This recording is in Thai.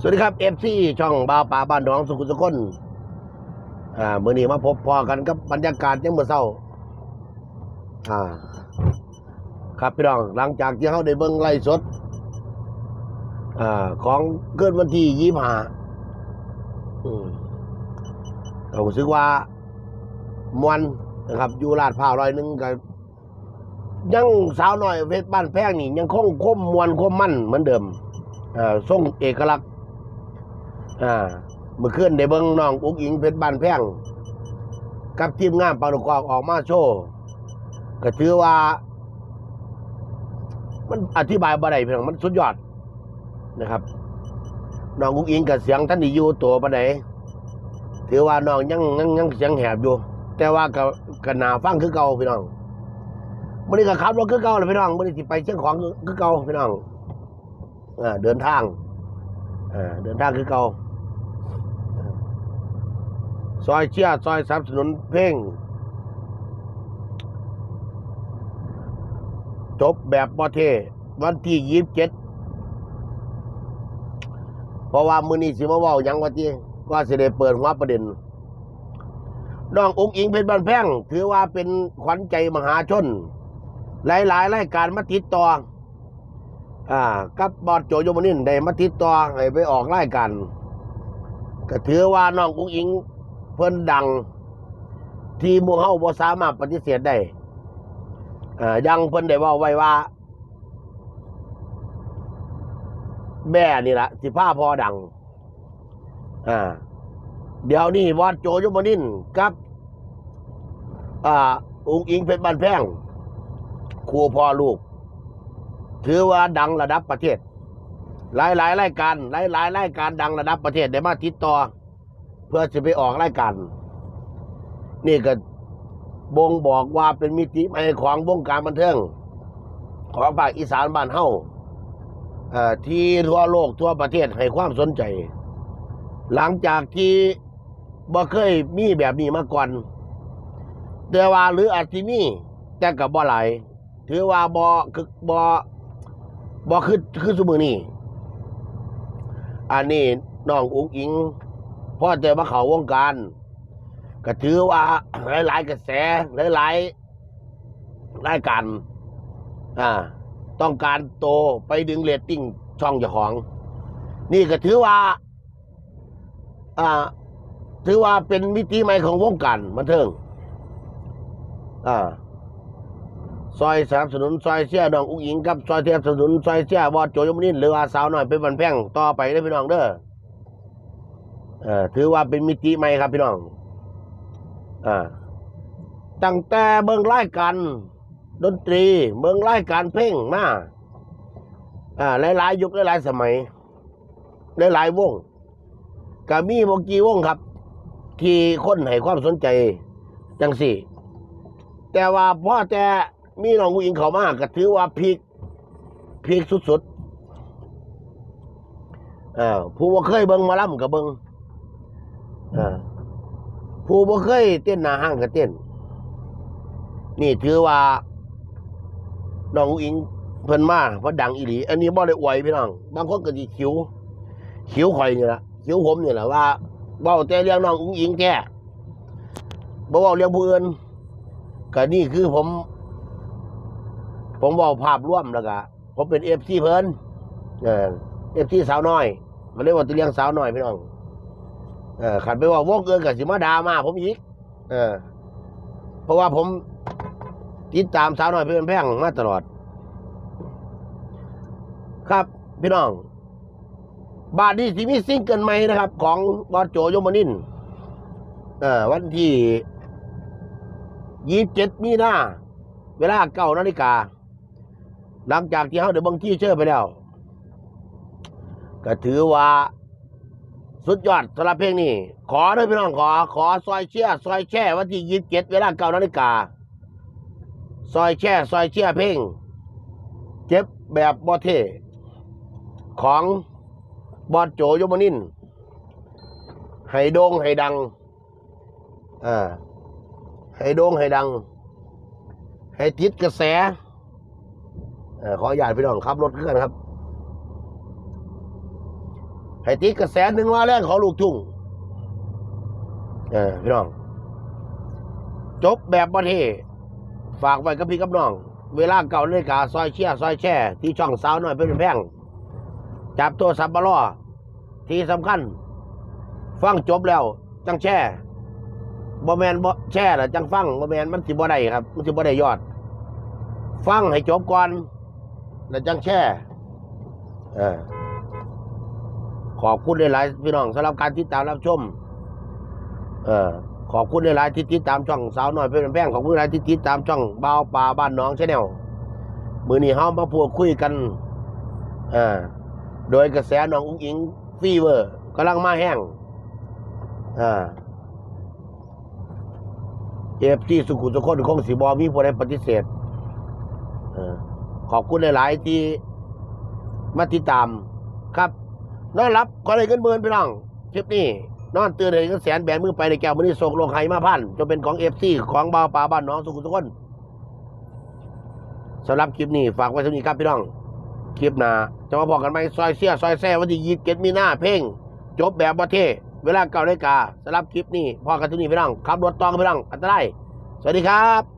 สวัสดีครับเอฟซีช่องบาวป่าบ้านหนองสุขุมสกุลอ่าเมื่อนี้มาพบพอกันกับบรรยากาศยังเมื่อเช้าอ่า ครับพี่น้องหลังจากที่เขาได้เบิ่งไล่สดอ่าของเกิดวันที่ยี่ห้าอืมก็รู้สึกว่ามวนนะครับ อยู่ลาดพร้าวร้อยหนึ่งกับยังสาวหน่อยเพชรบ้านแพงนี่ยังคงคมมวนคมมั่นเหมือนเดิมอ่าทรงเอกลักษณ์ อ่าเมื่อคืนได้เบิ่งน้องอุกอิงเพชรบ้านแพงกับทีมงานปานุกอกออกมาโชว์ก็ถือว่า มันอธิบายบ่ได้เพียงมันสุดยอดนะครับน้องอุกอิงกับเสียงท่านที่อยู่ตัวปานใดถือว่าน้องยังยังยังเสียงแหบอยู่ แต่ว่าก็ก็น่าฟังคือเก่าพี่น้องมื้อนี้ก็ขับรถคือเก่าแหละพี่น้องมื้อนี้สิไปเชียงของคือเก่าพี่น้องอ่าเดินทางอ่าเดินทางคือเก่า ซอยเชียซอยสับสนุนเพลงจบแบบบ่เท วันที่ยี่สิบเจ็ดเพราะว่ามือนี้สิมาว้าหยังว่าติก็สิได้เปิดหัวประเด็นน้ององค์อิงเพชรบ้านแพงถือว่าเป็นขวัญใจมหาชน หลายๆรายการมาติดต่อ อ่า กับบอดโจโยมนินได้มาติดต่อให้ไปออกรายการก็ถือว่าน้ององค์อิง เพิ่นดัง ที่มูเฮาบ่สามารถปฏิเสธได้อ่ายังเพิ่นได้เว่าไว้ว่า แม่นี่ละสิผ้าพอดัง อ่า เดี๋ยวนี้วอดโจยมนินกับ อ่าองค์อิงเพชรบ้านแพงครูพ่อลูก ถือว่าดังระดับประเทศ หลายหลายๆรายการหลายหลายๆรายการดังระดับประเทศได้มาติดต่อ เพื่อจะไปออกรายการนี่ก็บ่งบอกว่าเป็นมิติใหม่ของวงการบันเทิงของภาคอีสานบ้านเฮาเอ่อที่ทั่วโลกทั่วประเทศให้ความสนใจ หลังจากที่บ่เคยมีแบบนี้มาก่อนแต่ว่าหรืออาจสิมีแต่กับบ่หลายถือว่าบ่คือบ่บ่คือคือสมือนี้อันนี้น้องอุ้งอิง พ่อเจอมาเขาวงการก็ถือว่าหลาย ๆ กระแสหลายๆรายการอ่า ต้องการโตไปดึงเรตติ้งช่องเจ้าของ นี่ก็ถือว่า อ่า ถือว่าเป็นมิติใหม่ของวงการบันเทิงอ่าซอยสนับสนุนซอยเชียร์น้องอุ้งอิงกับซอยเทียบสนับสนุนซอยเชียบอดโจยมนินหรือว่าสาวหน่อยเป็นบันแพงต่อไปได้พี่น้องเด้อ เออถือว่าเป็นมิติใหม่ครับพี่น้องอ่าตั้งแต่เบิ่งรายการดนตรีเบิ่งรายการเพลงมาอ่าหลายๆยุคหลายๆสมัยหลายๆวงก็มีบกี่วงครับ ที่คนให้ความสนใจจังสี่ แต่ว่าพ่อแต่มีน้องผู้หญิงเขามากก็ถือว่าพีคพีคสุดๆอ่าผู้ว่าเคยเบิ่งมาล่ำกับเบิ่งอ่า ผู้บ่เคยเต้นหน้าห้างก็เต้น นี่ถือว่าน้องอุ๋งอิงเพิ่นมาเพราะดังอีหลี อันนี้บ่ได้อวยพี่น้อง บางคนก็สิขิวขิวข่อยนี่ล่ะขิวผมนี่แหละว่าเว้าแต่เรื่องน้องอุ๋งอิงแท้บ่เว้าเรื่องผู้อื่นก็นี่คือผม ผมเว้าภาพร่วมแล้วก็ผมเป็น FC เพิ่นเออ FC สาวน้อยก็เลยกว่าตัวเรื่องสาวน้อยพี่น้อง เออขันไปว่าวงเกินกับสิมาดามาผมอีก เออ เพราะว่าผมติดตามสาวน้อยเพื่อนแพงมาตลอด ครับพี่น้อง บาทนี้สิมีซิงเกิลใหม่นะครับ ของบอสโจยมนินเออวันที่ยี่สิบเจ็ดมีนาเวลาเก้านาฬิกา หลังจากที่เขาเดี๋ยวบางที่เชื่อไปแล้ว ก็ถือว่า สุดยอดสำหรับเพลงนี้ ขอด้วยพี่น้องขอ ขอซอยเชียร์ซอยแช่วันที่ยี่สิบเจ็ดเวลาเก้านาฬิกา ซอยแช่ซอยเชียร์เพลง เจ็บแบบบอเท ของบอดโจยมนินให้โด่งให้ดัง อ่าให้โด่งให้ดัง ให้ติดกระแสอขออนุญาตพี่น้องขับรถเคลื่อนครับ ให้ติดกระแสหนึ่งว่าแรงของลูกทุ่งเออพี่น้อง จบแบบประเทฝากไว้กับพี่กับน้อง เวลาเก่านาฬิกาซอยเชี่ยซอยแช่ ที่ช่องสาวน้อยเป็นแพงจับตัวสับปะรอที่สำคัญ ฟังจบแล้ว จังแช่บ่แมนบ่แช่ละจังฟังบ่แมนมันสิบ่ได้ครับ มันสิบ่ได้ยอด ฟังให้จบก่อนแล้วจังแช่เออ ขอบคุณหลายๆพี่น้องสำหรับการติดตามรับชม เออขอบคุณหลายๆที่ติดตามช่องสาวน้อยเป็นแป้งขอบคุณหลายที่ติดตามช่องบ่าวป่าบ้านน้องชาแนลมือนี้เฮามาพูดคุยกันอ่าโดยกระแสน้องอุ้งอิงฟีเวอร์กำลังมาแห้งอ่าเอฟที่สุขุมสุคนคงสีบอมีผู้ใดปฏิเสธเออขอบคุณหลาย ๆ ที่มาติดตามครับ นอนรับขอเลยเงินหมื่นพี่น้องคลิปนี้นอนเตื่นเลยก็แสนแบนมือไปในแก้วมือนี้ส่งลงไห้มาพันจนเป็นของเอฟซีของบาวป่าบ้านน้องสุขุมทุกคนสำหรับคลิปนี้ฝากไว้เท่านี้ครับพี่น้อง คลิปหน้าจะมาบอกกันไหมซอยเสียซอยแซ่วันที่ยีิบเก็ดมีหน้าเพลงจบแบบประเทศเวลาเก่านาฬิกาสำหรับคลิปนี้พอกันเท่นี้พี่น้องขับรถตองพี่น้องอันตรายสวัสดีครับ